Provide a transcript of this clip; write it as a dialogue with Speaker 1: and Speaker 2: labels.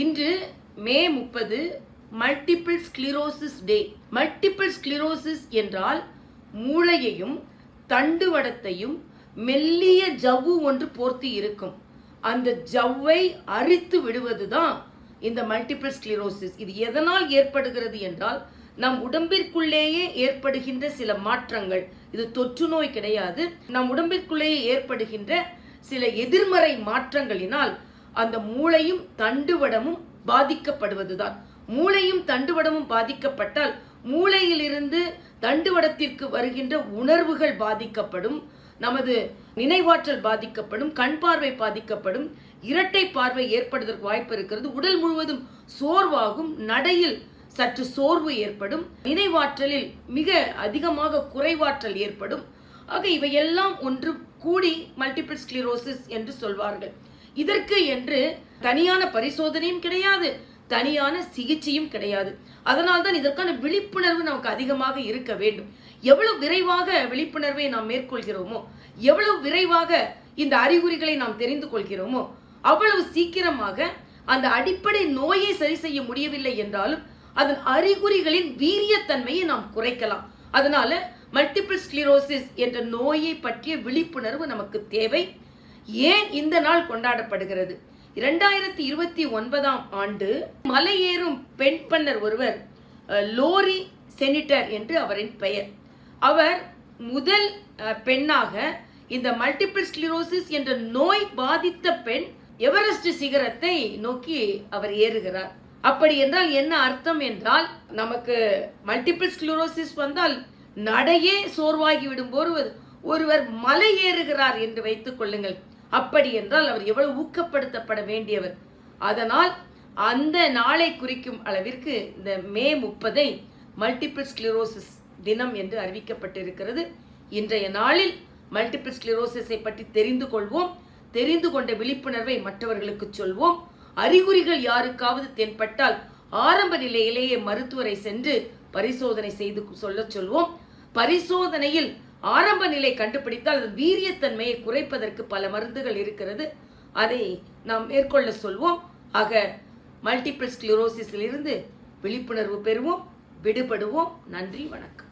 Speaker 1: இன்று மே முப்பது multiple sclerosis day multiple sclerosis என்றால் மூளையையும் தண்டுவடத்தையும் மெல்லிய ஜவ்வு ஒன்று போர்த்தி இருக்கும். அந்த ஜவ்வை அரித்து விடுவதுதான் இந்த மல்டிபிள் ஸ்க்ளிரோசிஸ் இது எதனால் ஏற்படுகிறது என்றால் நம் உடம்பிற்குள்ளேயே ஏற்படுகின்ற சில மாற்றங்கள். இது தொற்று நோய் கிடையாது. நம் உடம்பிற்குள்ளேயே ஏற்படுகின்ற சில எதிர்மறை மாற்றங்களினால் அந்த மூளையும் தண்டுவடமும் பாதிக்கப்படுவதுதான். மூளையும் தண்டுவடமும் பாதிக்கப்பட்டால் மூளையிலிருந்து தண்டுவடத்திற்கு வருகின்ற உணர்வுகள் பாதிக்கப்படும் நமது நினைவாற்றல் பாதிக்கப்படும் கண் பார்வை பாதிக்கப்படும் இரட்டை பார்வை ஏற்படுவதற்கு வாய்ப்பு இருக்கிறது. உடல் முழுவதும் சோர்வாகும் நடையில் சற்று சோர்வு ஏற்படும் நினைவாற்றலில் மிக அதிகமாக குறைவாற்றல் ஏற்படும். ஆக இவையெல்லாம் ஒன்று கூடி மல்டிபிள் ஸ்க்ளிரோசிஸ் என்று சொல்வார்கள். இதற்கு என்று தனியான பரிசோதனையும் கிடையாது தனியான சிகிச்சையும் கிடையாது. அதனால்தான் இதற்கான விழிப்புணர்வு நமக்கு அதிகமாக இருக்க வேண்டும். எவ்வளவு விரைவாக விழிப்புணர்வை நாம் மேற்கொள்கிறோமோ எவ்வளவு விரைவாக இந்த அறிகுறிகளை நாம் தெரிந்து கொள்கிறோமோ அவ்வளவு சீக்கிரமாக அந்த அடிப்படை நோயை சரி செய்ய முடியவில்லை என்றாலும் அதன் அறிகுறிகளின் வீரியத்தன்மையை நாம் குறைக்கலாம். அதனால மல்டிபிள் ஸ்க்ளிரோசிஸ் என்ற நோயை பற்றிய விழிப்புணர்வு நமக்கு தேவை. ஏன் இந்த நாள் கொண்டாடப்படுகிறது? இரண்டாயிரத்தி இருபத்தி ஒன்பதாம் ஆண்டு மலையேறும் பெண் பண்ணர் ஒருவர் லோரி செனிட்டர் என்று அவரின் பெயர். அவர் முதல் பெண்ணாக இந்த மல்டிபிள் ஸ்க்ளிரோசிஸ் என்ற நோய் பாதித்த பெண் எவரெஸ்ட் சிகரத்தை நோக்கி அவர் ஏறுகிறார். அப்படி என்றால் என்ன அர்த்தம் என்றால் நமக்கு மல்டிபிள் ஸ்க்ளிரோசிஸ் வந்தால் நடையே சோர்வாகி விடும் ஒருவர் ஒருவர் மலை ஏறுகிறார் என்று வைத்துக் கொள்ளுங்கள். அப்படி என்றால் அவர் எவ்வளவு ஊக்கப்படுத்தப்பட வேண்டியவர். அதனால் அந்த நாளை குறிக்கும் அளவிற்கு இந்த மே முப்பதை மல்டிபிள் ஸ்க்ளிரோசிஸ் தினம் என்று அறிவிக்கப்பட்டிருக்கிறது. இன்றைய நாளில் மல்டிபிள் ஸ்க்ளிரோசிஸை பற்றி தெரிந்து கொள்வோம். தெரிந்து கொண்ட விழிப்புணர்வை மற்றவர்களுக்கு சொல்வோம். அறிகுறிகள் யாருக்காவது தென்பட்டால் ஆரம்ப நிலையிலேயே மருத்துவரை சென்று பரிசோதனை செய்து சொல்லச் சொல்வோம். பரிசோதனையில் ஆரம்ப நிலை கண்டுபிடித்தால் அது வீரியத்தன்மையை குறைப்பதற்கு பல மருந்துகள் இருக்கிறது. அதை நாம் மேற்கொள்ள சொல்வோம். ஆக மல்டிபிள் ஸ்க்ளிரோசிஸிலிருந்து விழிப்புணர்வு பெறுவோம். விடுபடுவோம். நன்றி வணக்கம்.